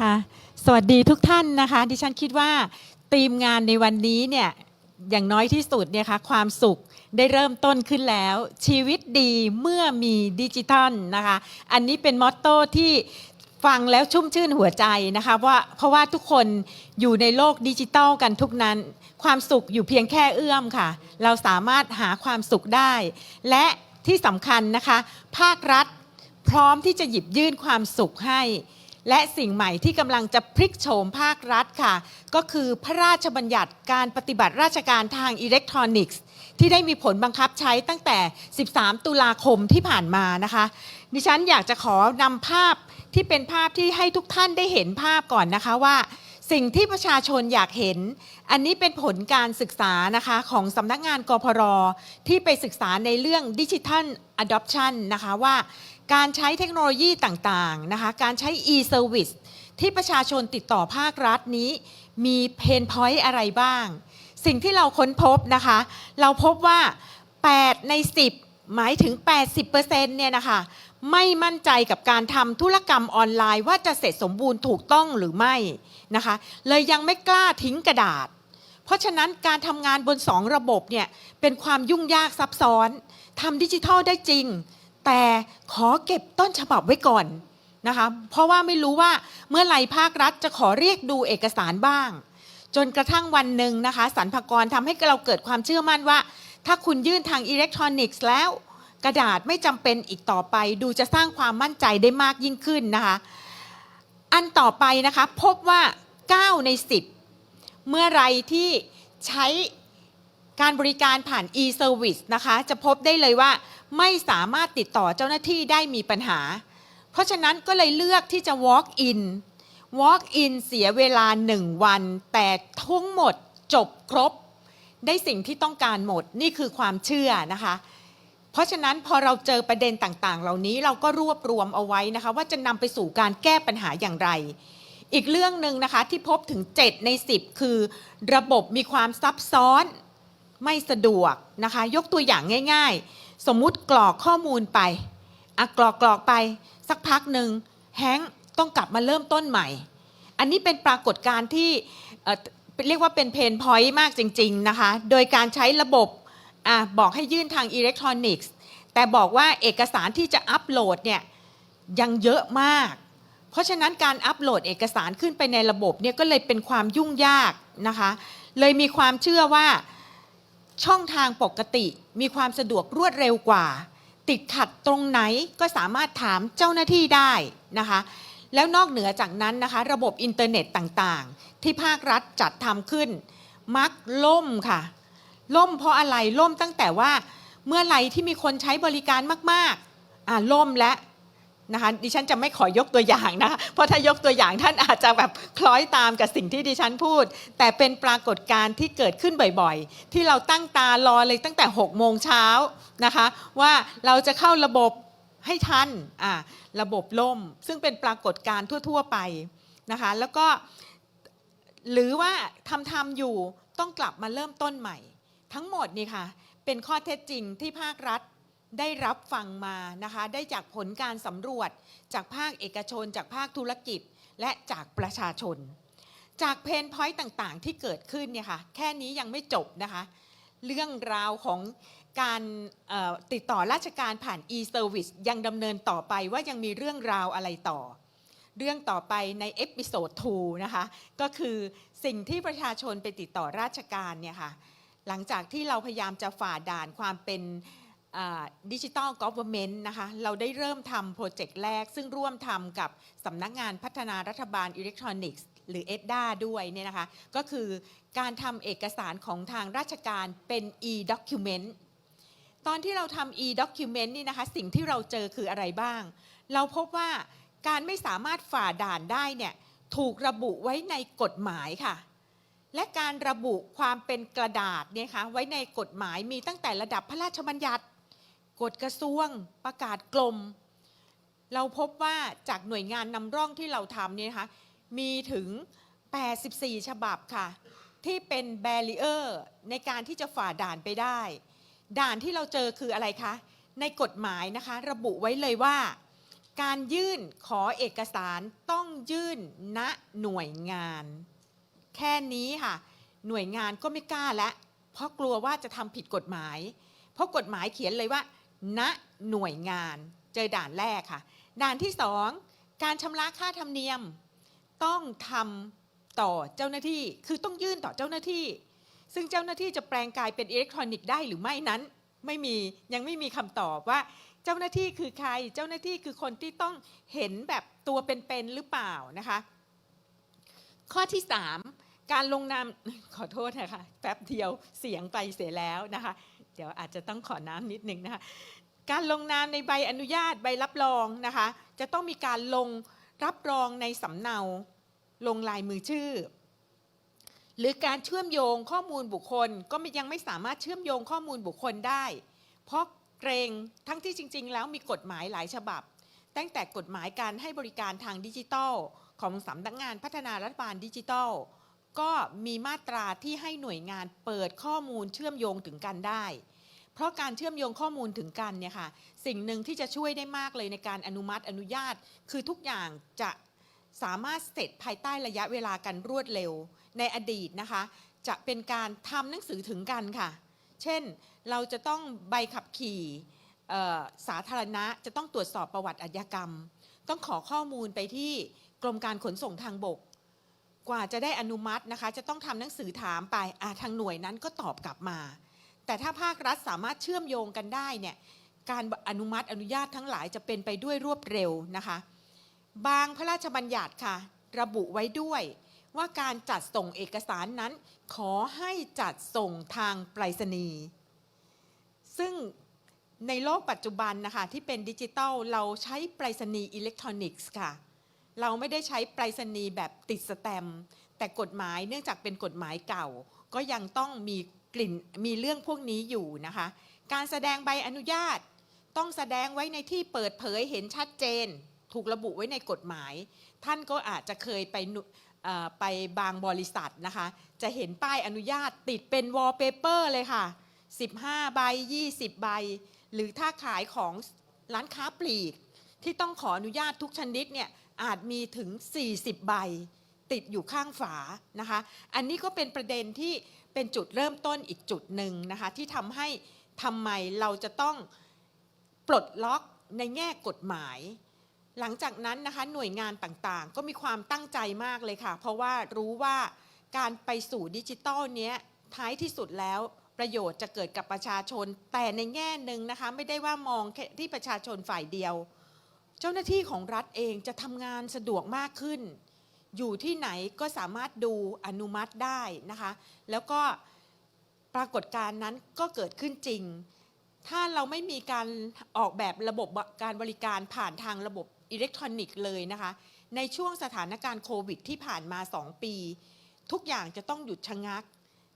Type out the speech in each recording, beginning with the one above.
ค่ะ สวัสดีทุกท่านนะคะ ดิฉันคิดว่าทีมงานในวันนี้เนี่ยอย่างน้อยที่สุดเนี่ยค่ะความสุขได้เริ่มต้นขึ้นแล้ว ชีวิตดีเมื่อมีดิจิทัลนะคะ อันนี้เป็นมอตโต้ที่ฟังแล้วชุ่มชื่นหัวใจนะคะว่าเพราะว่าทุกคนอยู่ในโลกดิจิทัลกันทุกนั้น ความสุขอยู่เพียงแค่เอื้อมค่ะ เราสามารถหาความสุขได้ และที่สำคัญนะคะ ภาครัฐพร้อมที่จะหยิบยื่นความสุขให้ และสิ่งใหม่ที่กำลังจะพลิกโฉมภาครัฐค่ะ ก็คือพระราชบัญญัติการปฏิบัติราชการทางอิเล็กทรอนิกส์ ที่ได้มีผลบังคับใช้ตั้งแต่ 13 ตุลาคมที่ผ่านมานะคะ ดิฉันอยากจะขอนำภาพที่เป็นภาพที่ให้ทุกท่านได้เห็นภาพก่อนนะคะว่า สิ่งที่ประชาชนอยากเห็น อันนี้เป็นผลการศึกษานะคะของสำนักงานกพรที่ไปศึกษาในเรื่องดิจิทัล adoption นะคะว่า การใช้เทคโนโลยีต่างๆนะคะการใช้ e-service ที่ประชาชนติดต่อภาครัฐนี้ มีเพนพอยต์อะไรบ้าง สิ่งที่เราค้นพบนะคะ เราพบว่า 8 ใน 10 หมายถึง 80%เนี่ยนะคะไม่มั่นใจกับการทำธุรกรรมออนไลน์ว่าจะเสร็จสมบูรณ์ถูกต้องหรือไม่นะคะเลยยังไม่กล้าทิ้งกระดาษ เพราะฉะนั้นการทำงานบนสองระบบเนี่ยเป็นความยุ่งยากซับซ้อนทำดิจิทัลได้จริง แต่ขอเก็บต้นฉบับไว้ก่อนนะคะ เพราะว่าไม่รู้ว่าเมื่อไหร่ภาครัฐจะขอเรียกดูเอกสารบ้าง จนกระทั่งวันหนึ่งนะคะสรรพากรทำให้เราเกิดความเชื่อมั่นว่า ถ้าคุณยื่นทางอิเล็กทรอนิกส์แล้ว กระดาษไม่จำเป็นอีกต่อไป ดูจะสร้างความมั่นใจได้มากยิ่งขึ้นนะคะ อันต่อไปนะคะพบว่า 9 ใน 10 เมื่อไรที่ใช้ การบริการผ่าน e-service นะคะ จะพบได้เลยว่าไม่สามารถติดต่อเจ้าหน้าที่ได้มีปัญหา เพราะฉะนั้นก็เลยเลือกที่จะ walk in walk in เสียเวลา 1 วัน แต่ทั้งหมดจบครบ ได้สิ่งที่ต้องการหมดนี่คือความเชื่อนะคะ เพราะฉะนั้นพอเราเจอประเด็นต่างๆ เหล่านี้เราก็รวบรวมเอาไว้นะคะ ว่าจะนำไปสู่การแก้ปัญหาอย่างไรอีกเรื่องหนึ่งนะคะที่พบถึง 7 ใน 10 คือ ระบบมีความซับซ้อน ไม่สะดวกนะคะ ยกตัวอย่างง่าย ๆ สมมุติกรอกข้อมูลไปอะกรอกกรอกไปสักพักหนึ่งแฮงต้องกลับมาเริ่มต้นใหม่ อันนี้เป็นปรากฏการณ์ที่เอ่อเรียกว่าเป็นเพนพอยต์มากจริง ๆ นะคะ โดยการใช้ระบบอะบอกให้ยื่นทางอิเล็กทรอนิกส์ แต่บอกว่าเอกสารที่จะอัปโหลดเนี่ยยังเยอะมาก เพราะฉะนั้นการอัปโหลดเอกสารขึ้นไปในระบบเนี่ยก็เลยเป็นความยุ่งยากนะคะ เลยมีความเชื่อว่า ช่องทางปกติมีความสะดวกรวดเร็วกว่า ติดขัดตรงไหนก็สามารถถามเจ้าหน้าที่ได้นะคะ แล้วนอกเหนือจากนั้นนะคะ ระบบอินเทอร์เน็ตต่างๆ ที่ภาครัฐจัดทำขึ้น มักล่มค่ะ ล่มเพราะอะไรล่มตั้งแต่ว่าเมื่อไหร่ที่มีคนใช้บริการมากๆอ่าล่มและ นะคะดิฉันจะไม่ขอยกตัวอย่างนะเพราะถ้ายกตัวอย่างท่านอาจจะแบบคล้อยตามกับสิ่งที่ดิฉันพูด แต่เป็นปรากฏการณ์ที่เกิดขึ้นบ่อยๆ ที่เราตั้งตารอเลยตั้งแต่6โมงเช้านะคะว่าเราจะเข้าระบบให้ทันอ่าระบบล่ม ซึ่งเป็นปรากฏการณ์ทั่ว ๆ ไปนะคะแล้วก็หรือว่าทำทำๆอยู่ต้องกลับมาเริ่มต้นใหม่ ทั้งหมดนี่ค่ะเป็นข้อเท็จจริงที่ภาครัฐ ได้รับฟังมานะคะ ได้จากผลการสำรวจ จากภาคเอกชน จากภาคธุรกิจ และจากประชาชน จากเพนพอยต์ต่างๆ ที่เกิดขึ้นเนี่ยค่ะแค่นี้ยังไม่จบนะคะ เรื่องราวของการติดต่อราชการผ่าน e-service ยังดำเนินต่อไปว่ายังมีเรื่องราวอะไรต่อ เรื่องต่อไปในเอพิโซด2นะคะ ก็คือสิ่งที่ประชาชนไปติดต่อราชการเนี่ยค่ะหลังจากที่เราพยายามจะฝ่าด่านความเป็น ดิจิ t a ลกอ v เ r อร์นะคะเราได้เริ่มทำโปรเจกต์แรก ซึ่งร่วมทำกับสำนักงานพัฒนารัฐบาลอิเล็กทรอนิกส์หรือ EDDA ด้วยเนี่ยนะคะ ก็คือการทำเอกสารของทางราชการเป็น e-document ตอนที่เราทำ e-document นี่นะคะ สิ่งที่เราเจอคืออะไรบ้าง เราพบว่าการไม่สามารถฝ่าด่านได้เนี่ยถูกระบุไว้ในกฎหมายค่ะและการระบุความเป็นกระดาษเนี่ยคะไว้ในกฎหมายมีตั้งแต่ระดับพระราชบัญญัติ กฎกระทรวงประกาศกลม เราพบว่าจากหน่วยงานนำร่องที่เราทำเนี่ยนะคะมีถึง 84 ฉบับค่ะ ที่เป็นแบรีเออร์ในการที่จะฝ่าด่านไปได้ ด่านที่เราเจอคืออะไรคะ ในกฎหมายนะคะ ระบุไว้เลยว่า การยื่นขอเอกสารต้องยื่นณหน่วยงาน แค่นี้ค่ะ หน่วยงานก็ไม่กล้าแล้วเพราะกลัวว่าจะทำผิดกฎหมาย เพราะกฎหมายเขียนเลยว่า ณหน่วยงานเจอด่านแรกค่ะ ด่านที่สองการชำระค่าธรรมเนียมต้องทำต่อเจ้าหน้าที่คือต้องยื่นต่อเจ้าหน้าที่ ซึ่งเจ้าหน้าที่จะแปลงกายเป็นอิเล็กทรอนิกส์ได้หรือไม่นั้น ไม่มียังไม่มีคำตอบว่าเจ้าหน้าที่คือใคร เจ้าหน้าที่คือคนที่ต้องเห็นแบบตัวเป็นๆหรือเปล่านะคะ ข้อที่ 3 การลงนามขอโทษนะคะแป๊บเดียวเสียงไปเสียแล้วนะคะ เดี๋ยวอาจจะต้องขอน้ำนิดนึงนะคะการลงนามในใบอนุญาตใบรับรองนะคะ จะต้องมีการลงรับรองในสำเนาลงลายมือชื่อ หรือการเชื่อมโยงข้อมูลบุคคลก็ยังไม่สามารถเชื่อมโยงข้อมูลบุคคลได้ เพราะเกรงทั้งที่จริง ๆ แล้วมีกฎหมายหลายฉบับ ตั้งแต่กฎหมายการให้บริการทางดิจิทัล ของสำนักงานพัฒนารัฐบาลดิจิทัล ก็มีมาตราที่ให้หน่วยงานเปิดข้อมูลเชื่อมโยงถึงกันได้ เพราะการเชื่อมโยงข้อมูลถึงกันเนี่ยค่ะสิ่งหนึ่งที่จะช่วยได้มากเลยในการอนุมัติอนุญาต คือทุกอย่างจะสามารถเสร็จภายใต้ระยะเวลากันรวดเร็ว ในอดีตนะคะ จะเป็นการทำหนังสือถึงกันค่ะ เช่นเราจะต้องใบขับขี่สาธารณะจะต้องตรวจสอบประวัติอาชญากรรม ต้องขอข้อมูลไปที่กรมการขนส่งทางบก กว่าจะได้อนุมัตินะคะ จะต้องทำหนังสือถามไปอะทางหน่วยนั้นก็ตอบกลับมา แต่ถ้าภาครัฐสามารถเชื่อมโยงกันได้เนี่ยการอนุมัติอนุญาตทั้งหลายจะเป็นไปด้วยรวดเร็วนะคะ บางพระราชบัญญัติค่ะ ระบุไว้ด้วยว่าการจัดส่งเอกสารนั้น ขอให้จัดส่งทางไปรษณีย์ซึ่งในโลกปัจจุบันนะคะที่เป็นดิจิตัลเราใช้ไปรษณีย์อิเล็กทรอนิกส์ค่ะ เราไม่ได้ใช้ไปรษณีย์แบบติดสแตมป์แต่กฎหมายเนื่องจากเป็นกฎหมายเก่า ก็ยังต้องมีกลิ่นมีเรื่องพวกนี้อยู่นะคะ การแสดงใบอนุญาต ต้องแสดงไว้ในที่เปิดเผยเห็นชัดเจน ถูกระบุไว้ในกฎหมาย ท่านก็อาจจะเคยไปไปบางบริษัทนะคะ จะเห็นป้ายอนุญาตติดเป็นวอลเปเปอร์เลยค่ะ 15 ใบ 20 ใบ หรือถ้าขายของร้านค้าปลีก ที่ต้องขออนุญาตทุกชนิดเนี่ย อาจมีถึง 40 ใบ ติดอยู่ข้างฝานะคะ อันนี้ก็เป็นประเด็นที่เป็นจุดเริ่มต้นอีกจุดหนึ่งนะคะ ที่ทำให้ทำไมเราจะต้องปลดล็อกในแง่กฎหมาย หลังจากนั้นนะคะหน่วยงานต่างๆ ก็มีความตั้งใจมากเลยค่ะ เพราะว่ารู้ว่าการไปสู่ดิจิตอลเนี้ยท้ายที่สุดแล้วประโยชน์จะเกิดกับประชาชน แต่ในแง่หนึ่งนะคะ ไม่ได้ว่ามองที่ประชาชนฝ่ายเดียว จ้าหน้าที่ของรัฐเองจะทำงานสะดวกมากขึ้น อยู่ที่ไหนก็สามารถดูอนุมัติได้นะคะ แล้วก็ปรากฏการณ์นั้นก็เกิดขึ้นจริง ถ้าเราไม่มีการออกแบบระบบการบริการผ่านทางระบบอิเล็กทรอนิกส์เลยนะคะ ในช่วงสถานการณ์โควิดที่ผ่านมา 2 ปี ทุกอย่างจะต้องหยุดชะงัก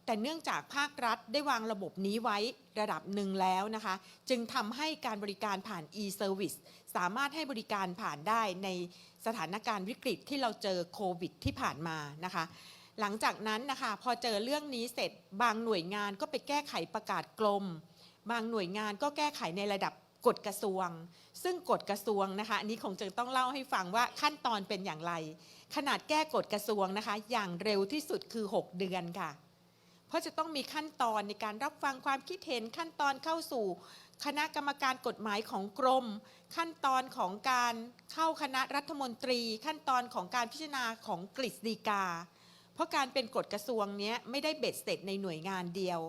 แต่เนื่องจากภาครัฐได้วางระบบนี้ไว้ระดับหนึ่งแล้วนะคะ จึงทำให้การบริการผ่าน e-service สามารถให้บริการผ่านได้ในสถานการณ์วิกฤตที่เราเจอโควิดที่ผ่านมานะคะ หลังจากนั้นนะคะพอเจอเรื่องนี้เสร็จบางหน่วยงานก็ไปแก้ไขประกาศกลม บางหน่วยงานก็แก้ไขในระดับกฎกระทรวง ซึ่งกฎกระทรวงนะคะอันนี้คงจะต้องเล่าให้ฟังว่าขั้นตอนเป็นอย่างไร ขนาดแก้กฎกระทรวงนะคะ อย่างเร็วที่สุดคือ 6 เดือนค่ะ เพราะจะต้องมีขั้นตอนในการรับฟังความคิดเห็นขั้นตอนเข้าสู่ คณะกรรมการกฎหมายของกรม ขั้นตอนของการเข้าคณะรัฐมนตรี ขั้นตอนของการพิจารณาของกฤษฎีกา เพราะการเป็นกฎกระทรวงนี้ไม่ได้เบ็ดเสร็จในหน่วยงานเดียว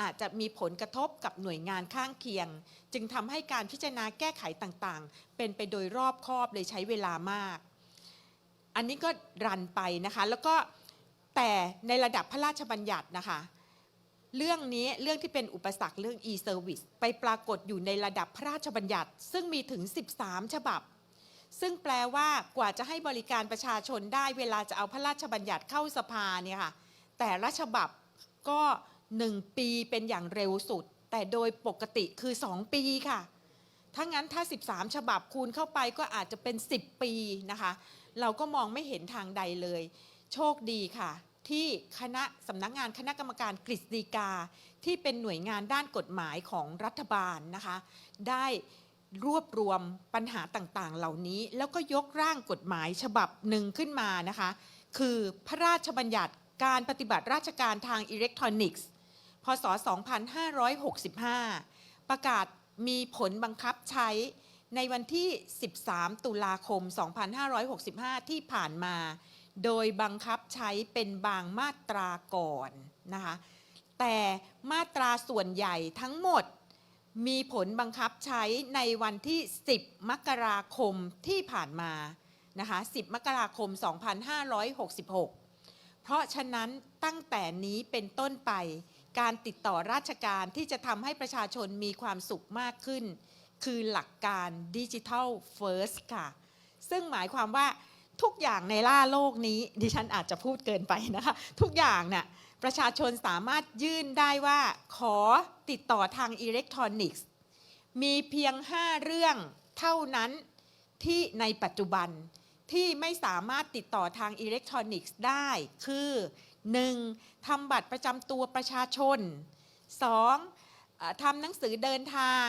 อาจจะมีผลกระทบกับหน่วยงานข้างเคียง จึงทำให้การพิจารณาแก้ไขต่างๆ เป็นไปโดยรอบคอบเลยใช้เวลามาก อันนี้ก็รันไปนะคะแล้วก็แต่ในระดับพระราชบัญญัตินะคะ เรื่องนี้เรื่องที่เป็นอุปสรรคเรื่อง e-service ไปปรากฏอยู่ในระดับพระราชบัญญัติ ซึ่งมีถึง 13 ฉบับ ซึ่งแปลว่ากว่าจะให้บริการประชาชนได้เวลาจะเอาพระราชบัญญัติเข้าสภาเนี่ยค่ะแต่ละฉบับก็ 1 ปีเป็นอย่างเร็วสุด แต่โดยปกติคือ 2 ปีค่ะ ถ้างั้นถ้า 13 ฉบับคูณเข้าไปก็อาจจะเป็น 10 ปีนะคะ เราก็มองไม่เห็นทางใดเลย โชคดีค่ะ ที่คณะสำนักงานคณะกรรมการกฤษฎีกา ที่เป็นหน่วยงานด้านกฎหมายของรัฐบาลนะคะ ได้รวบรวมปัญหาต่างๆ เหล่านี้ แล้วก็ยกร่างกฎหมายฉบับหนึ่งขึ้นมานะคะ คือพระราชบัญญัติการปฏิบัติราชการทางอิเล็กทรอนิกส์ พศ 2565 ประกาศมีผลบังคับใช้ในวันที่ 13 ตุลาคม 2565 ที่ผ่านมา โดยบังคับใช้เป็นบางมาตราก่อนนะคะแต่มาตราส่วนใหญ่ทั้งหมดมีผลบังคับใช้ในวันที่ 10 มกราคมที่ผ่านมานะคะ 10 มกราคม 2566 เพราะฉะนั้นตั้งแต่นี้เป็นต้นไป การติดต่อราชการที่จะทำให้ประชาชนมีความสุขมากขึ้น คือหลักการดิจิทัลเฟิร์สค่ะ ซึ่งหมายความว่า ทุกอย่างในล่าโลกนี้ ดิฉันอาจจะพูดเกินไปนะคะ ทุกอย่างเนี่ยประชาชนสามารถยื่นได้ว่าขอติดต่อทางอิเล็กทรอนิกส์ มีเพียง 5 เรื่องเท่านั้นที่ในปัจจุบันที่ไม่สามารถติดต่อทางอิเล็กทรอนิกส์ได้ คือ 1. ทำบัตรประจำตัวประชาชน 2. เอ่อทำหนังสือเดินทาง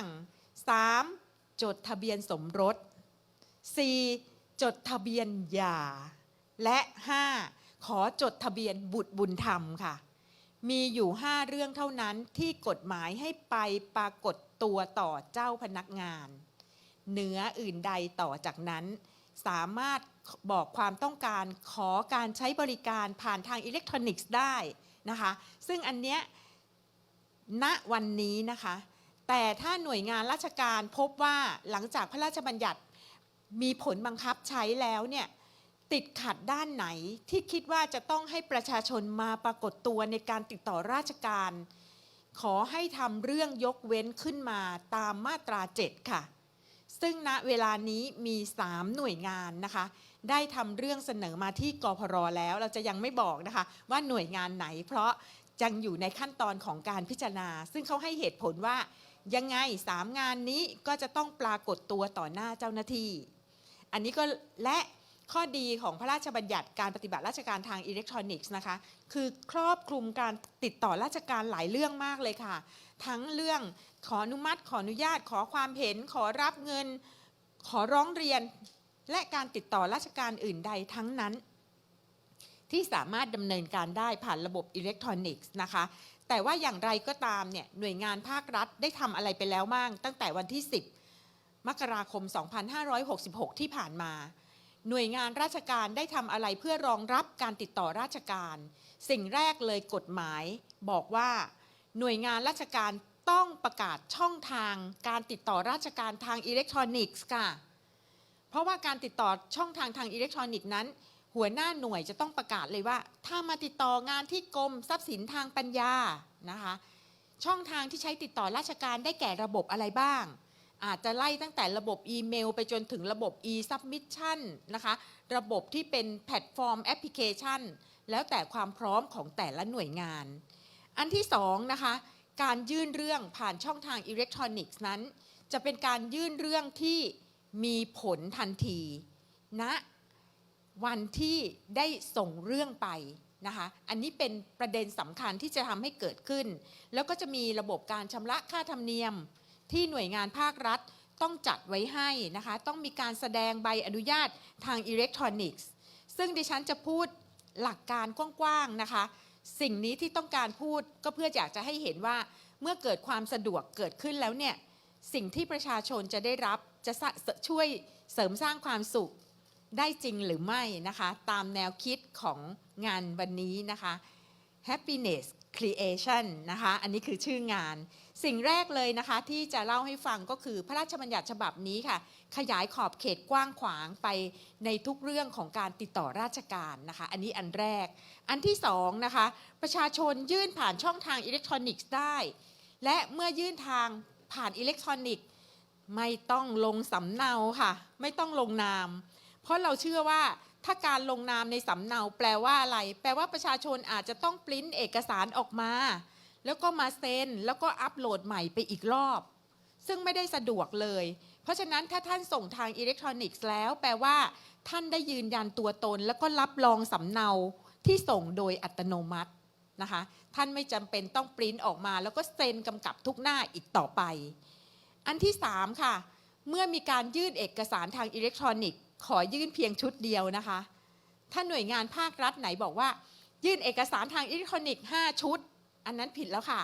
3. จดทะเบียนสมรส 4. จดทะเบียนหย่า และ 5. ขอจดทะเบียนบุตรบุญธรรมค่ะ มีอยู่ 5 เรื่องเท่านั้นที่กฎหมายให้ไปปรากฏตัวต่อเจ้าพนักงาน เหนืออื่นใดต่อจากนั้น สามารถบอกความต้องการขอการใช้บริการผ่านทางอิเล็กทรอนิกส์ได้นะคะ ซึ่งอันเนี้ยณวันนี้นะคะ แต่ถ้าหน่วยงานราชการพบว่าหลังจากพระราชบัญญัติ มีผลบังคับใช้แล้วเนี่ยติดขัดด้านไหนที่คิดว่าจะต้องให้ประชาชนมาปรากฏตัวในการติดต่อราชการ ขอให้ทำเรื่องยกเว้นขึ้นมาตามมาตรา 7 ค่ะ ซึ่งณเวลานี้มี 3 หน่วยงานนะคะ ได้ทำเรื่องเสนอมาที่กพรแล้วเราจะยังไม่บอกนะคะ ว่าหน่วยงานไหน เพราะยังอยู่ในขั้นตอนของการพิจารณา ซึ่งเขาให้เหตุผลว่ายังไง 3 งานนี้ก็จะต้องปรากฏตัวต่อหน้าเจ้าหน้าที่ อันนี้ก็และข้อดีของพระราชบัญญัติการปฏิบัติราชการทางอิเล็กทรอนิกส์นะคะ คือครอบคลุมการติดต่อราชการหลายเรื่องมากเลยค่ะ ทั้งเรื่องขออนุมัติ ขออนุญาต ขอความเห็น ขอรับเงิน ขอร้องเรียน และการติดต่อราชการอื่นใดทั้งนั้น ที่สามารถดำเนินการได้ผ่านระบบอิเล็กทรอนิกส์นะคะ แต่ว่าอย่างไรก็ตามเนี่ยหน่วยงานภาครัฐได้ทำอะไรไปแล้วบ้างตั้งแต่วันที่ 10 มกราคม 2566 ที่ผ่านมา หน่วยงานราชการได้ทำอะไรเพื่อรองรับการติดต่อราชการ สิ่งแรกเลยกฎหมาย บอกว่า หน่วยงานราชการต้องประกาศช่องทาง การติดต่อราชการทางอิเล็กทรอนิกส์ค่ะ เพราะว่าการติดต่อช่องทางทางอิเล็กทรอนิกส์นั้น หัวหน้าหน่วยจะต้องประกาศเลยว่า ถ้ามาติดต่องานที่กรมทรัพย์สินทางปัญญานะคะ ช่องทางที่ใช้ติดต่อราชการได้แก่ระบบอะไรบ้าง อาจจะไล่ตั้งแต่ระบบอีเมล ไปจนถึงระบบ e-submission นะคะ ระบบที่เป็นแพลตฟอร์มแอปพลิเคชัน แล้วแต่ความพร้อมของแต่ละหน่วยงาน อันที่สองนะคะ การยื่นเรื่องผ่านช่องทางอิเล็กทรอนิกส์นั้น จะเป็นการยื่นเรื่องที่มีผลทันทีณนะวันที่ได้ส่งเรื่องไปนะคะ อันนี้เป็นประเด็นสำคัญที่จะทำให้เกิดขึ้น แล้วก็จะมีระบบการชำระค่าธรรมเนียม ที่หน่วยงานภาครัฐต้องจัดไว้ให้นะคะ ต้องมีการแสดงใบอนุญาตทางอิเล็กทรอนิกส์ ซึ่งดิฉันจะพูดหลักการกว้างๆนะคะ สิ่งนี้ที่ต้องการพูดก็เพื่ออยากจะให้เห็นว่าเมื่อเกิดความสะดวกเกิดขึ้นแล้วเนี่ย สิ่งที่ประชาชนจะได้รับจะช่วยเสริมสร้างความสุขได้จริงหรือไม่นะคะ ตามแนวคิดของงานวันนี้นะคะ happiness creation นะคะอันนี้คือชื่องาน สิ่งแรกเลยนะคะที่จะเล่าให้ฟังก็คือพระราชบัญญัติฉบับนี้ค่ะ ขยายขอบเขตกว้างขวางไปในทุกเรื่องของการติดต่อราชการนะคะ อันนี้อันแรก อันที่สองนะคะ ประชาชนยื่นผ่านช่องทางอิเล็กทรอนิกส์ได้ และเมื่อยื่นทางผ่านอิเล็กทรอนิกส์ ไม่ต้องลงสำเนาค่ะ ไม่ต้องลงนาม เพราะเราเชื่อว่า ถ้าการลงนามในสำเนาแปลว่าอะไร แปลว่าประชาชนอาจจะต้องปริ้นเอกสารออกมา แล้วก็มาเซ็น แล้วก็อัปโหลดใหม่ไปอีกรอบ ซึ่งไม่ได้สะดวกเลย เพราะฉะนั้นถ้าท่านส่งทางอิเล็กทรอนิกส์แล้ว แปลว่า ท่านได้ยืนยันตัวตน แล้วก็รับรองสำเนาที่ส่งโดยอัตโนมัตินะคะ ท่านไม่จำเป็นต้องปริ้นออกมา แล้วก็เซ็นกำกับทุกหน้าอีกต่อไป อันที่ 3 ค่ะ เมื่อมีการยื่นเอกสารทางอิเล็กทรอนิกส์ ขอยื่นเพียงชุดเดียวนะคะ ถ้าหน่วยงานภาครัฐไหนบอกว่า ยื่นเอกสารทางอิเล็กทรอนิกส์5ชุด อันนั้นผิดแล้วค่ะ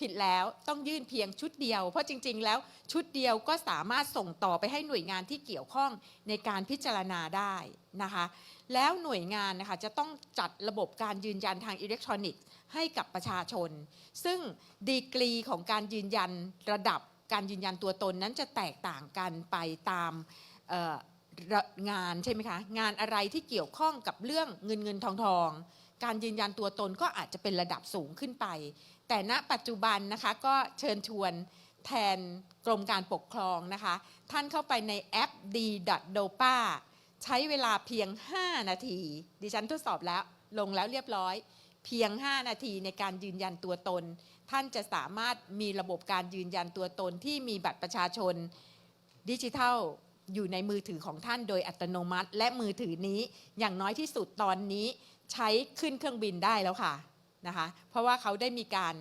ผิดแล้วต้องยื่นเพียงชุดเดียว เพราะจริง ๆ แล้วชุดเดียวก็สามารถส่งต่อไปให้หน่วยงานที่เกี่ยวข้องในการพิจารณาได้นะคะ แล้วหน่วยงานนะคะจะต้องจัดระบบการยืนยันทางอิเล็กทรอนิกส์ให้กับประชาชน ซึ่งดีกรีของการยืนยันระดับการยืนยันตัวตนนั้นจะแตกต่างกันไปตาม งานใช่ไหมคะ งานอะไรที่เกี่ยวข้องกับเรื่องเงินเงินทองทองการยืนยันตัวตนก็อาจจะเป็นระดับสูงขึ้นไป แต่ณปัจจุบันนะคะก็เชิญชวนแทนกรมการปกครองนะคะ ท่านเข้าไปในแอป d.dopa ใช้เวลาเพียง 5 นาที ดิฉันทดสอบแล้วลงแล้วเรียบร้อย เพียง 5 นาทีในการยืนยันตัวตน ท่านจะสามารถมีระบบการยืนยันตัวตนที่มีบัตรประชาชนดิจิทัล อยู่ในมือถือของท่านโดยอัตโนมัติ และมือถือนี้อย่างน้อยที่สุดตอนนี้ใช้ขึ้นเครื่องบินได้แล้วค่ะนะคะเพราะว่าเขาได้มีการ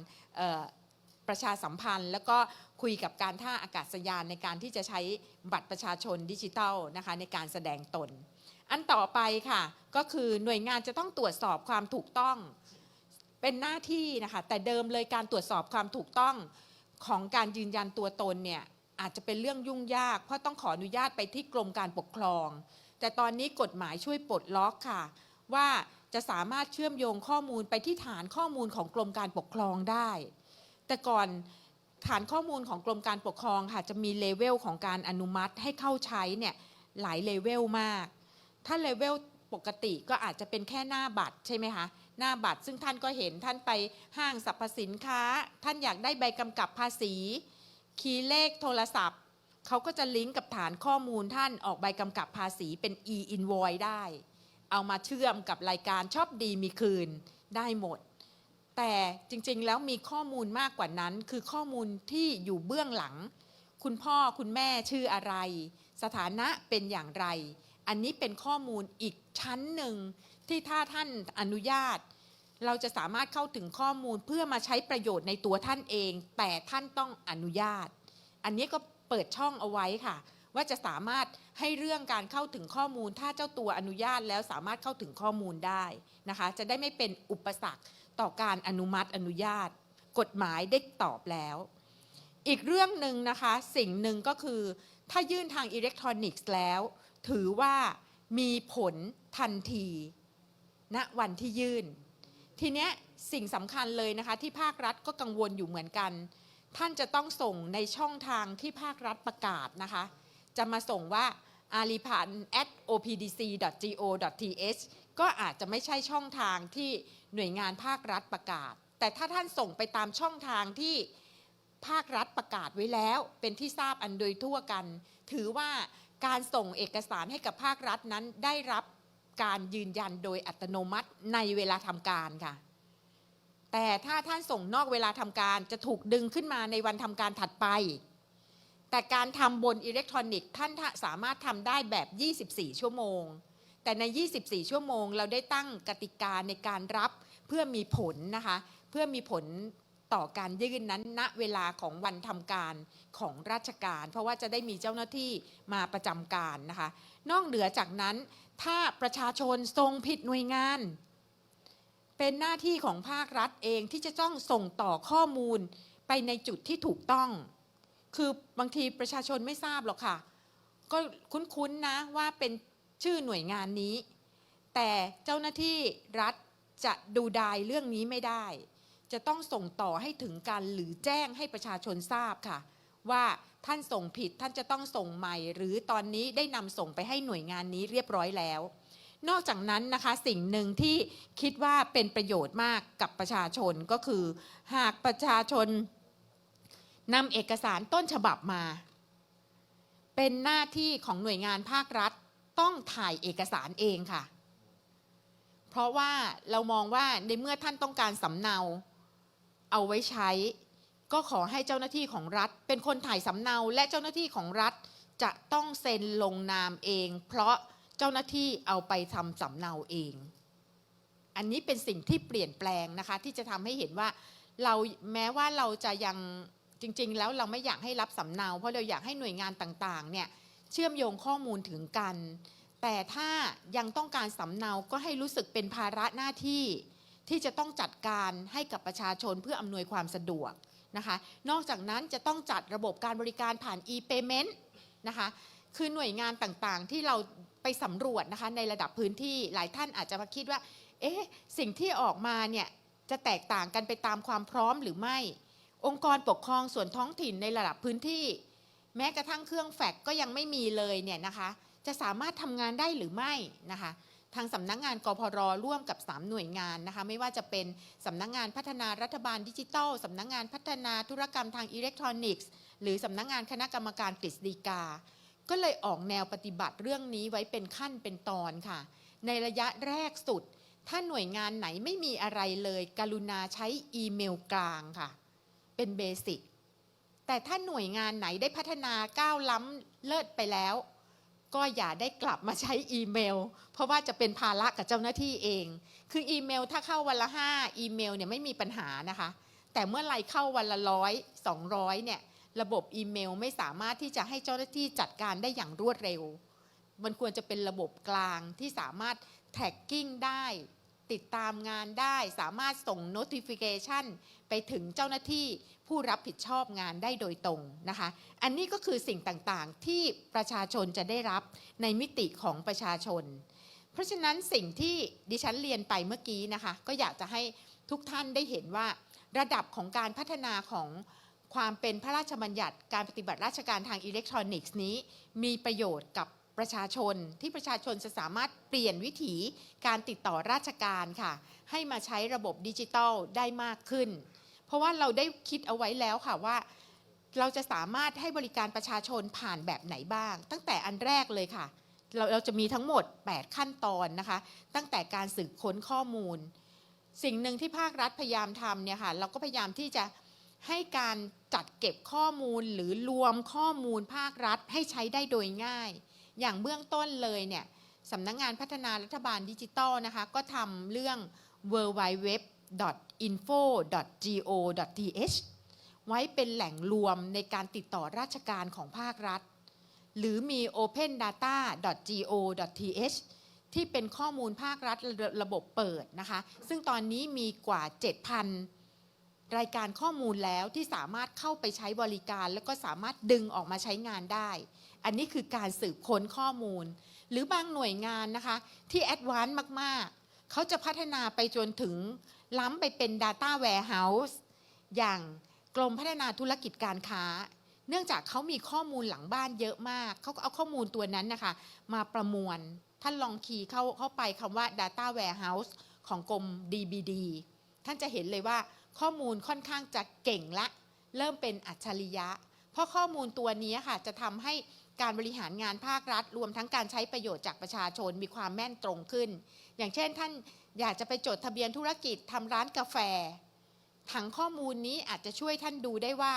ประชาสัมพันธ์ แล้วก็คุยกับการท่าอากาศยานในการที่จะใช้บัตรประชาชนดิจิทัลนะคะในการแสดงตน อันต่อไปค่ะก็คือหน่วยงานจะต้องตรวจสอบความถูกต้องเป็นหน้าที่นะคะแต่เดิมเลยการตรวจสอบความถูกต้องของการยืนยันตัวตนเนี่ย อาจจะเป็นเรื่องยุ่งยาก เพราะต้องขออนุญาตไปที่กรมการปกครอง แต่ตอนนี้กฎหมายช่วยปลดล็อกค่ะ ว่าจะสามารถเชื่อมโยงข้อมูลไปที่ฐานข้อมูลของกรมการปกครองได้ แต่ก่อนฐานข้อมูลของกรมการปกครองค่ะจะมีเลเวลของการอนุมัติให้เข้าใช้เนี่ยหลายเลเวลมาก ถ้าเลเวลปกติก็อาจจะเป็นแค่หน้าบัตรใช่ไหมคะหน้าบัตรซึ่งท่านก็เห็นท่านไปห้างสรรพสินค้า ท่านอยากได้ใบกำกับภาษี คีย์เลขโทรศัพท์ เขาก็จะลิงก์กับฐานข้อมูลท่านออกใบกำกับภาษีเป็น e-invoice ได้ เอามาเชื่อมกับรายการชอบดีมีคืนได้หมด แต่จริงๆแล้วมีข้อมูลมากกว่านั้น คือข้อมูลที่อยู่เบื้องหลัง คุณพ่อคุณแม่ชื่ออะไร สถานะเป็นอย่างไร อันนี้เป็นข้อมูลอีกชั้นหนึ่งที่ถ้าท่านอนุญาต เราจะสามารถเข้าถึงข้อมูลเพื่อมาใช้ประโยชน์ในตัวท่านเอง แต่ท่านต้องอนุญาต อันนี้ก็เปิดช่องเอาไว้ค่ะ ว่าจะสามารถให้เรื่องการเข้าถึงข้อมูล ถ้าเจ้าตัวอนุญาตแล้วสามารถเข้าถึงข้อมูลได้นะคะ จะได้ไม่เป็นอุปสรรคต่อการอนุมัติอนุญาต กฎหมายได้ตอบแล้ว อีกเรื่องหนึ่งนะคะ สิ่งหนึ่งก็คือ ถ้ายื่นทางอิเล็กทรอนิกส์แล้ว ถือว่ามีผลทันทีณวันที่ยื่น ทีเนี้ยสิ่งสำคัญเลยนะคะ ที่ภาครัฐก็กังวลอยู่เหมือนกัน ท่านจะต้องส่งในช่องทางที่ภาครัฐประกาศนะคะ จะมาส่งว่า a l i p a n at opdc.go.th ก็อาจจะไม่ใช่ช่องทางที่หน่วยงานภาครัฐประกาศ แต่ถ้าท่านส่งไปตามช่องทางที่ภาครัฐประกาศไว้แล้ว เป็นที่ทราบอันโดยทั่วกัน ถือว่าการส่งเอกสารให้กับภาครัฐนั้นได้รับ การยืนยันโดยอัตโนมัติในเวลาทำการค่ะ แต่ถ้าท่านส่งนอกเวลาทำการจะถูกดึงขึ้นมาในวันทำการถัดไป แต่การทำบนอิเล็กทรอนิกส์ท่านสามารถทำได้แบบ 24 ชั่วโมง แต่ใน 24 ชั่วโมง เราได้ตั้งกติกาในการรับเพื่อมีผลนะคะ เพื่อมีผลต่อการยื่นนั้นณเวลาของวันทำการของราชการ เพราะว่าจะได้มีเจ้าหน้าที่มาประจำการนะคะ นอกเหนือจากนั้น ถ้าประชาชนทรงผิดหน่วยงาน เป็นหน้าที่ของภาครัฐเองที่จะต้องส่งต่อข้อมูลไปในจุดที่ถูกต้อง คือบางทีประชาชนไม่ทราบหรอกค่ะ ก็คุ้นๆนะว่าเป็นชื่อหน่วยงานนี้ แต่เจ้าหน้าที่รัฐจะดูดายเรื่องนี้ไม่ได้ จะต้องส่งต่อให้ถึงกันหรือแจ้งให้ประชาชนทราบค่ะ ว่า ท่านส่งผิดท่านจะต้องส่งใหม่ หรือตอนนี้ได้นำส่งไปให้หน่วยงานนี้เรียบร้อยแล้ว นอกจากนั้นนะคะสิ่งหนึ่งที่คิดว่าเป็นประโยชน์มากกับประชาชนก็คือ หากประชาชนนำเอกสารต้นฉบับมา เป็นหน้าที่ของหน่วยงานภาครัฐต้องถ่ายเอกสารเองค่ะ เพราะว่าเรามองว่าในเมื่อท่านต้องการสำเนา เอาไว้ใช้ ก็ขอให้เจ้าหน้าที่ของรัฐ เป็นคนถ่ายสำเนาและเจ้าหน้าที่ของรัฐจะต้องเซ็นลงนามเอง เพราะเจ้าหน้าที่เอาไปทำสำเนาเอง อันนี้เป็นสิ่งที่เปลี่ยนแปลงนะคะ ที่จะทำให้เห็นว่าเราแม้ว่าเราจะยังจริง ๆ แล้วเราไม่อยากให้รับสำเนา เพราะเราอยากให้หน่วยงานต่างๆเนี่ยเชื่อมโยงข้อมูลถึงกัน แต่ถ้ายังต้องการสำเนาก็ให้รู้สึกเป็นภาระหน้าที่ ที่จะต้องจัดการให้กับประชาชนเพื่ออำนวยความสะดวก นะคะ นอกจากนั้นจะต้องจัดระบบการบริการผ่าน e-payment นะคะ คือหน่วยงานต่างๆที่เราไปสำรวจนะคะในระดับพื้นที่หลายท่านอาจจะมาคิดว่า เอ๊ะ สิ่งที่ออกมาเนี่ยจะแตกต่างกันไปตามความพร้อมหรือไม่ องค์กรปกครองส่วนท้องถิ่นในระดับพื้นที่ แม้กระทั่งเครื่องแฟกซ์ก็ยังไม่มีเลยเนี่ยนะคะ จะสามารถทำงานได้หรือไม่นะคะ ทางสำนักงงานกพรร่วมกับ 3 หน่วยงานนะคะไม่ว่าจะเป็นสำนักงงานพัฒนารัฐบาลดิจิทัลสำนักงงานพัฒนาธุรกรรมทางอิเล็กทรอนิกส์ หรือสำนักงงานคณะกรรมการกฤษฎีกา ก็เลยออกแนวปฏิบัติเรื่องนี้ไว้เป็นขั้นเป็นตอนค่ะ ในระยะแรกสุด ถ้าหน่วยงานไหนไม่มีอะไรเลย กรุณาใช้อีเมลกลางค่ะ เป็นเบสิกแต่ถ้าหน่วยงานไหนได้พัฒนาก้าวล้ำเลิศไปแล้ว ก็อย่าได้กลับมาใช้อีเมล เพราะว่าจะเป็นภาระกับเจ้าหน้าที่เอง คืออีเมลถ้าเข้าวันละ 5 อีเมลเนี่ยไม่มีปัญหานะคะ แต่เมื่อไรเข้าวันละร้อยสองร้อยเนี่ยระบบอีเมลไม่สามารถที่จะให้เจ้าหน้าที่จัดการได้อย่างรวดเร็ว มันควรจะเป็นระบบกลางที่สามารถแท็กกิ้งได้ ติดตามงานได้ สามารถส่ง notification ไปถึงเจ้าหน้าที่ผู้รับผิดชอบงานได้โดยตรงนะคะ อันนี้ก็คือสิ่งต่างๆ ที่ประชาชนจะได้รับในมิติของประชาชน เพราะฉะนั้นสิ่งที่ดิฉันเรียนไปเมื่อกี้นะคะ ก็อยากจะให้ทุกท่านได้เห็นว่า ระดับของการพัฒนาของความเป็นพระราชบัญญัติการปฏิบัติราชการทางอิเล็กทรอนิกส์นี้ มีประโยชน์กับ ประชาชนที่ประชาชนจะสามารถเปลี่ยนวิถีการติดต่อราชการค่ะ ให้มาใช้ระบบดิจิทัลได้มากขึ้น เพราะว่าเราได้คิดเอาไว้แล้วค่ะว่า เราจะสามารถให้บริการประชาชนผ่านแบบไหนบ้าง ตั้งแต่อันแรกเลยค่ะ เราเราจะมีทั้งหมด 8 ขั้นตอนนะคะ ตั้งแต่การสืบค้นข้อมูล สิ่งหนึ่งที่ภาครัฐพยายามทำเนี่ยค่ะเราก็พยายามที่จะให้การจัดเก็บข้อมูลหรือรวมข้อมูลภาครัฐให้ใช้ได้โดยง่าย อย่างเบื้องต้นเลยเนี่ยสำนักงงานพัฒนารัฐบาลดิจิทัลนะคะ ก็ทำเรื่อง w w w info go th ไว้เป็นแหล่งรวมในการติดต่อราชการของภาครัฐ หรือมี open data go th ที่เป็นข้อมูลภาครัฐระระบบเปิดนะคะ ซึ่งตอนนี้มีกว่า 7,000 รายการข้อมูลแล้วที่สามารถเข้าไปใช้บริการ แล้วก็สามารถดึงออกมาใช้งานได้ อันนี้คือการสืบค้นข้อมูล หรือบางหน่วยงานนะคะ ที่แอดวานซ์มากๆ เขาจะพัฒนาไปจนถึงล้ำไปเป็น Data Warehouse อย่างกรมพัฒนาธุรกิจการค้า เนื่องจากเขามีข้อมูลหลังบ้านเยอะมาก เขาก็เอาข้อมูลตัวนั้นนะคะ มาประมวล ท่านลองคีย์เข้าเข้าไปคำว่า Data Warehouse ของกรม DBD ท่านจะเห็นเลยว่าข้อมูลค่อนข้างจะเก่งละ เริ่มเป็นอัจฉริยะ เพราะข้อมูลตัวนี้ค่ะจะทำให้ การบริหารงานภาครัฐ รวมทั้งการใช้ประโยชน์จากประชาชนมีความแม่นตรงขึ้น อย่างเช่นท่านอยากจะไปจดทะเบียนธุรกิจทำร้านกาแฟ ถังข้อมูลนี้อาจจะช่วยท่านดูได้ว่า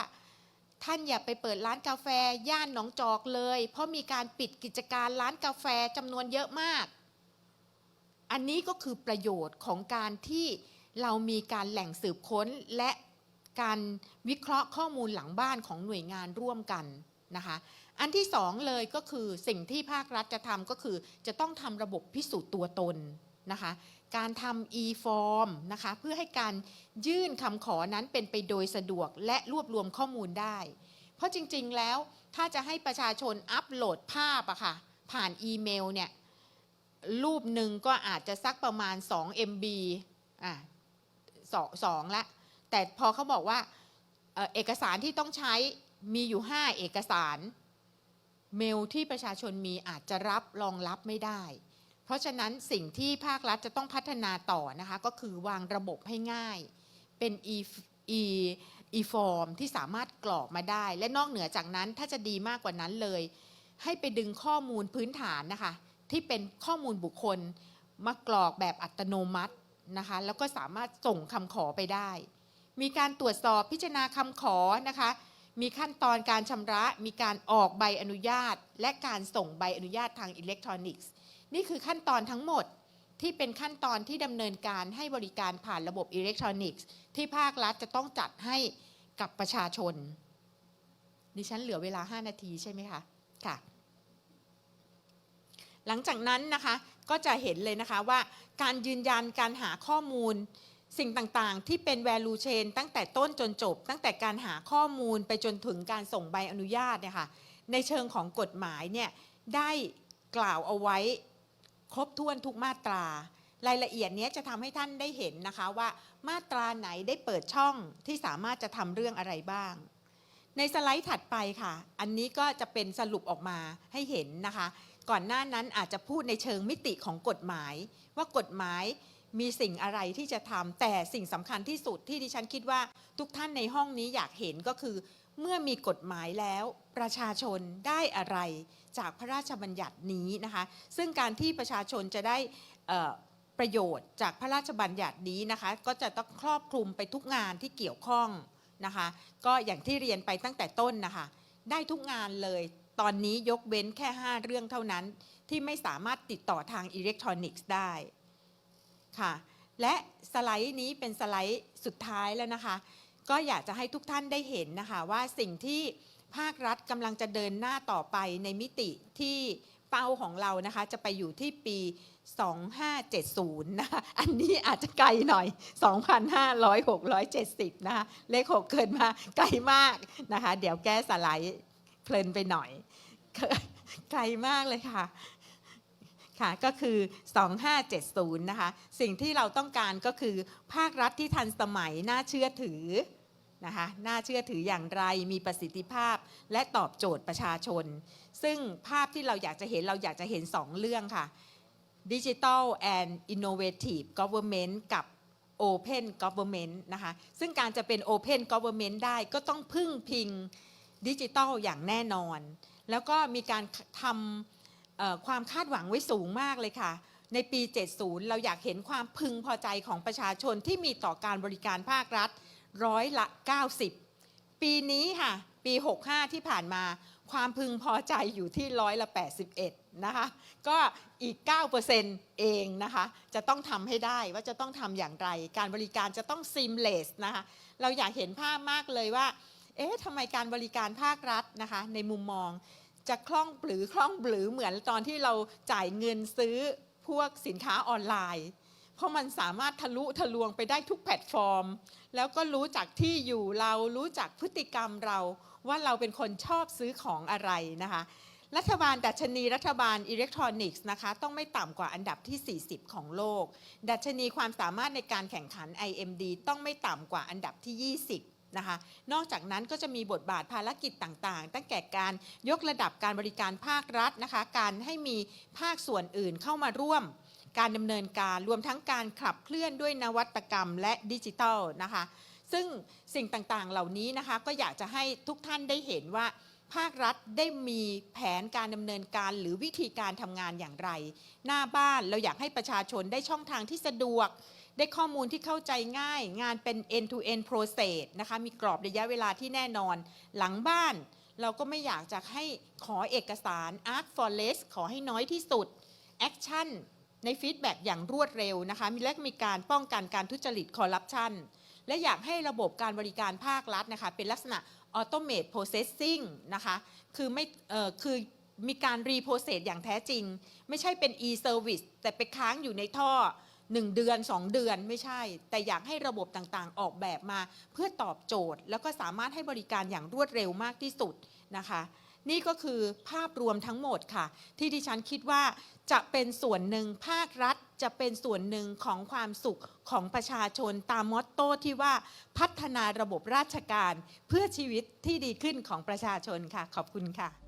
ท่านอย่าไปเปิดร้านกาแฟ ย่านหนองจอกเลย เพราะมีการปิดกิจการร้านกาแฟจำนวนเยอะมาก อันนี้ก็คือประโยชน์ของการที่เรามีการแหล่งสืบค้นและการวิเคราะห์ข้อมูลหลังบ้านของหน่วยงานร่วมกันนะคะ อันที่สองเลยก็คือสิ่งที่ภาครัฐจะทำก็คือ จะต้องทำระบบพิสูจน์ตัวตนนะคะ การทำ e-form นะคะเพื่อให้การยื่นคำขอนั้นเป็นไปโดยสะดวกและรวบรวมข้อมูลได้ เพราะจริงๆแล้วถ้าจะให้ประชาชนอัปโหลดภาพอะค่ะผ่านอีเมลเนี่ยรูปหนึ่งก็อาจจะสักประมาณ 2 MB อะสองสองละแต่พอเขาบอกว่าเอ่อเอกสารที่ต้องใช้มีอยู่ 5 เอกสาร เมลที่ประชาชนมีอาจจะรับรองรับไม่ได้ เพราะฉะนั้นสิ่งที่ภาครัฐจะต้องพัฒนาต่อนะคะก็คือวางระบบให้ง่าย เป็น e e e form ที่สามารถกรอกมาได้ และนอกเหนือจากนั้นถ้าจะดีมากกว่านั้นเลย ให้ไปดึงข้อมูลพื้นฐานนะคะ ที่เป็นข้อมูลบุคคล มากรอกแบบอัตโนมัตินะคะ แล้วก็สามารถส่งคำขอไปได้ มีการตรวจสอบพิจารณาคำขอนะคะ มีขั้นตอนการชำระมีการออกใบอนุญาต และการส่งใบอนุญาตทางอิเล็กทรอนิกส์ นี่คือขั้นตอนทั้งหมดที่เป็นขั้นตอนที่ดำเนินการให้บริการผ่านระบบอิเล็กทรอนิกส์ ที่ภาครัฐจะต้องจัดให้กับประชาชน ดิฉันเหลือเวลา 5 นาทีใช่ไหมคะ ค่ะ หลังจากนั้นนะคะก็จะเห็นเลยนะคะว่าการยืนยันการหาข้อมูล สิ่งต่างๆ ที่เป็น value chain ตั้งแต่ต้นจนจบ ตั้งแต่การหาข้อมูลไปจนถึงการส่งใบอนุญาตเนี่ยค่ะในเชิงของกฎหมายเนี่ยได้กล่าวเอาไว้ครบถ้วนทุกมาตรา รายละเอียดนี้จะทำให้ท่านได้เห็นนะคะว่ามาตราไหนได้เปิดช่องที่สามารถจะทำเรื่องอะไรบ้าง ในสไลด์ถัดไปค่ะ อันนี้ก็จะเป็นสรุปออกมาให้เห็นนะคะ ก่อนหน้านั้นอาจจะพูดในเชิงมิติของกฎหมาย ว่ากฎหมาย มีสิ่งอะไรที่จะทำแต่สิ่งสำคัญที่สุดที่ดิฉันคิดว่าทุกท่านในห้องนี้อยากเห็นก็คือ เมื่อมีกฎหมายแล้ว ประชาชนได้อะไรจากพระราชบัญญัตินี้นะคะ ซึ่งการที่ประชาชนจะได้ประโยชน์จากพระราชบัญญัตินี้นะคะ ก็จะต้องครอบคลุมไปทุกงานที่เกี่ยวข้องนะคะ ก็อย่างที่เรียนไปตั้งแต่ต้นนะคะ ได้ทุกงานเลย ตอนนี้ยกเว้นแค่ 5 เรื่องเท่านั้นที่ไม่สามารถติดต่อทางอิเล็กทรอนิกส์ได้ ค่ะ และสไลด์นี้เป็นสไลด์สุดท้ายแล้วนะคะ ก็อยากจะให้ทุกท่านได้เห็นนะคะว่าสิ่งที่ภาครัฐกำลังจะเดินหน้าต่อไปในมิติที่เป้าของเรานะคะ จะไปอยู่ที่ปี 2570 นะคะ อันนี้อาจจะไกลหน่อย 2,500 670 นะคะ เลข 6 เกินมาไกลมากนะคะ เดี๋ยวแก้สไลด์เพลินไปหน่อย ไกลมากเลยค่ะ ค่ะก็คือ 2570 นะคะ สิ่งที่เราต้องการก็คือภาครัฐที่ทันสมัยน่าเชื่อถือนะคะน่าเชื่อถืออย่างไรมีประสิทธิภาพและตอบโจทย์ประชาชน ซึ่งภาพที่เราอยากจะเห็นเราอยากจะเห็น 2 เรื่องค่ะ Digital and Innovative Government กับ Open Government นะคะซึ่งการจะเป็น Open Government ได้ก็ต้องพึ่งพิงดิจิทัลอย่างแน่นอน แล้วก็มีการทำ ความคาดหวังไว้สูงมากเลยค่ะ ในปี 70 เราอยากเห็นความพึงพอใจของประชาชนที่มีต่อการบริการภาครัฐร้อยละ 90 ปีนี้ค่ะ ปี 65 ที่ผ่านมา ความพึงพอใจอยู่ที่ร้อยละ 81 นะคะ ก็อีก 9%เองนะคะ จะต้องทำให้ได้ว่าจะต้องทำอย่างไร การบริการจะต้อง seamless นะคะ เราอยากเห็นภาพมากเลยว่า เอ๊ะทำไมการบริการภาครัฐนะคะ ในมุมมอง จะคล่องปรือคล่องปรือเหมือนตอนที่เราจ่ายเงินซื้อพวกสินค้าออนไลน์ เพราะมันสามารถทะลุทะลวงไปได้ทุกแพลตฟอร์ม แล้วก็รู้จักที่อยู่เรารู้จักพฤติกรรมเรา ว่าเราเป็นคนชอบซื้อของอะไรนะคะรัฐบาลดัชนีรัฐบาลอิเล็กทรอนิกส์นะคะต้องไม่ต่ำกว่าอันดับที่ 40 ของโลก ดัชนีความสามารถในการแข่งขัน IMD ต้องไม่ต่ำกว่าอันดับที่ 20 นะคะนอกจากนั้นก็จะมีบทบาทภารกิจต่างๆ ตั้งแต่การยกระดับการบริการภาครัฐนะคะการให้มีภาคส่วนอื่นเข้ามาร่วม การดำเนินการรวมทั้งการขับเคลื่อนด้วยนวัตกรรมและดิจิทัลนะคะซึ่งสิ่งต่างๆเหล่านี้นะคะก็อยากจะให้ทุกท่านได้เห็นว่าภาครัฐได้มีแผนการดำเนินการหรือวิธีการทำงานอย่างไร หน้าบ้านเราอยากให้ประชาชนได้ช่องทางที่สะดวก ได้ข้อมูลที่เข้าใจง่าย งานเป็น end to end process นะคะมีกรอบระยะเวลาที่แน่นอน หลังบ้าน เราก็ไม่อยากจะให้ขอเอกสาร ask for less ขอให้น้อยที่สุด action ในฟีดแบ็กอย่างรวดเร็วนะคะ มีและมีการป้องกันการทุจริตคอร์รัปชันและอยากให้ระบบการบริการภาครัฐนะคะ เป็นลักษณะ automate processing นะคะ คือไม่เอ่อคือมีการ reprocess อย่างแท้จริง ไม่ใช่เป็น e-service แต่ไปค้างอยู่ในท่อ 1 เดือน 2 เดือนไม่ใช่ แต่อยากให้ระบบต่างๆ ออกแบบมาเพื่อตอบโจทย์ แล้วก็สามารถให้บริการอย่างรวดเร็วมากที่สุดนะคะ นี่ก็คือภาพรวมทั้งหมดค่ะ ที่ดิฉันคิดว่าจะเป็นส่วนหนึ่งภาครัฐจะเป็นส่วนหนึ่งของความสุขของประชาชนตามมอตโต้ที่ว่าพัฒนาระบบราชการเพื่อชีวิตที่ดีขึ้นของประชาชนค่ะ ขอบคุณค่ะ